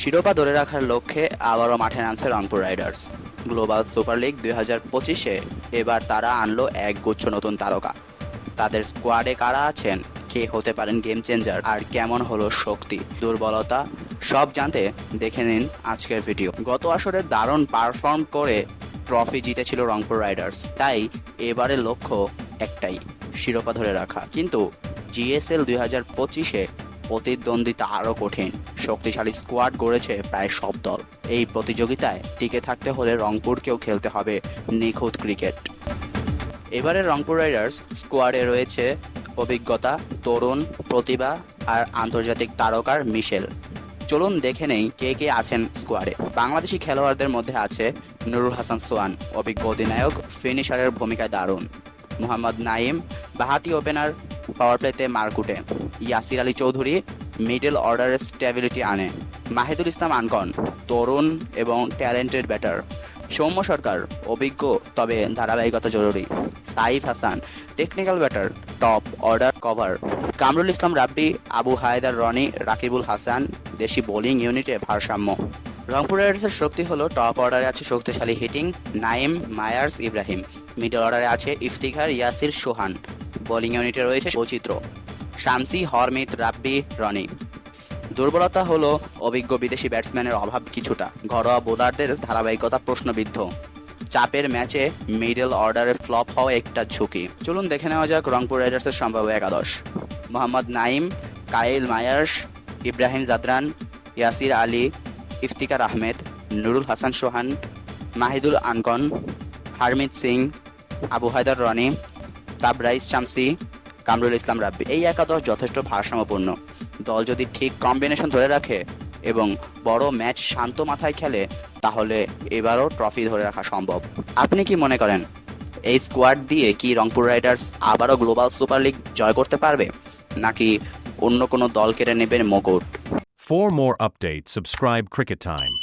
শিরোপা ধরে রাখার লক্ষ্যে আবারও মাঠে নামছে Rangpur riders. Global super league দুই হাজার পঁচিশে এবার তারা আনলো এক গুচ্ছ নতুন তারকা। তাদের স্কোয়াডে কারা আছেন, কে হতে পারেন গেম চেঞ্জার, আর কেমন হলো শক্তি, দুর্বলতা, সব জানতে দেখে নিন আজকের ভিডিও। গত আসরে দারুণ পারফর্ম করে ট্রফি জিতেছিল রংপুর রাইডার্স। তাই এবারের লক্ষ্য একটাই, শিরোপা ধরে রাখা। কিন্তু জিএসএল দুই হাজার পঁচিশে প্রতিদ্বন্দ্বিতা আরও কঠিন। শক্তিশালী স্কোয়াড গড়েছে প্রায় সব দল। এই প্রতিযোগিতায় টিকে থাকতে হলে রংপুরকেও খেলতে হবে নিখুঁত ক্রিকেট। এবারের রংপুর রাইডার্স স্কোয়াডে রয়েছে অভিজ্ঞতা, তরুণ, প্রতিভা আর আন্তর্জাতিক তারকার মিশেল। চলুন দেখে নেই কে কে আছেন স্কোয়াডে। বাংলাদেশি খেলোয়াড়দের মধ্যে আছে নুরুল হাসান সোয়ান অভিজ্ঞ অধিনায়ক, ফিনিশারের ভূমিকায় দারুণ। মোহাম্মদ নাইম বাহাতি ওপেনার পাওয়ার প্লেতে মারকুটে ইয়াসির আলী চৌধুরী মিডল অর্ডারের স্টেবিলিটি আনে। মাহিদুল ইসলাম আনকন, তরুণ এবং ট্যালেন্টেড ব্যাটার সৌম্য সরকার, অভিজ্ঞ, তবে ধারাবাহিকতা জরুরি। Saif Hasan technical batter top order cover Kamrul Islam Rabbi, Abu Haider Rony, Rakibul Hasan, দেশি বোলিং ইউনিটে ভারসাম্য। রংপুর রাইডার্সের শক্তি হলো টপ অর্ডারে আছে শক্তিশালী hitting Naim, Mayers, Ibrahim. Middle অর্ডারে আছে ইফতিখার, ইয়াসির, সোহান। বোলিং ইউনিটে রয়েছে বৈচিত্র্য। শামসি, হরমিত, রাব্বি, রনি। দুর্বলতা হলো অভিজ্ঞ বিদেশি ব্যাটসম্যানের অভাব কিছুটা। ঘরোয়া বোলারদের ধারাবাহিকতা প্রশ্নবিদ্ধ। চাপের ম্যাচে মিডল অর্ডারে ফ্লপ হওয়া একটা ঝুঁকি। চলুন দেখে নেওয়া যাক রংপুর রাইডার্সের সম্ভাব্য একাদশ। Mohammad Naim Kyle Mayers, Ibrahim Zadran, Yasir Ali Iftikhar Ahmed, Nurul Hasan Sohan, Mahidul Ankon, Harmeet Singh, Abu Haider Rony Tabraiz Shamsi Kamrul Islam Rabbi. এই একাদশ যথেষ্ট ভারসাম্যপূর্ণ। দল যদি ঠিক কম্বিনেশন ধরে রাখে এবং বড় ম্যাচ শান্ত মাথায় খেলে, তাহলে এবারও ট্রফি ধরে রাখা সম্ভব। আপনি কি মনে করেন, এই স্কোয়াড দিয়ে কি রংপুর রাইডার্স আবারও গ্লোবাল সুপার লিগ জয় করতে পারবে, নাকি অন্য কোনো দল কেড়ে নেবেন মুকুট? For more updates, subscribe Cricket Time.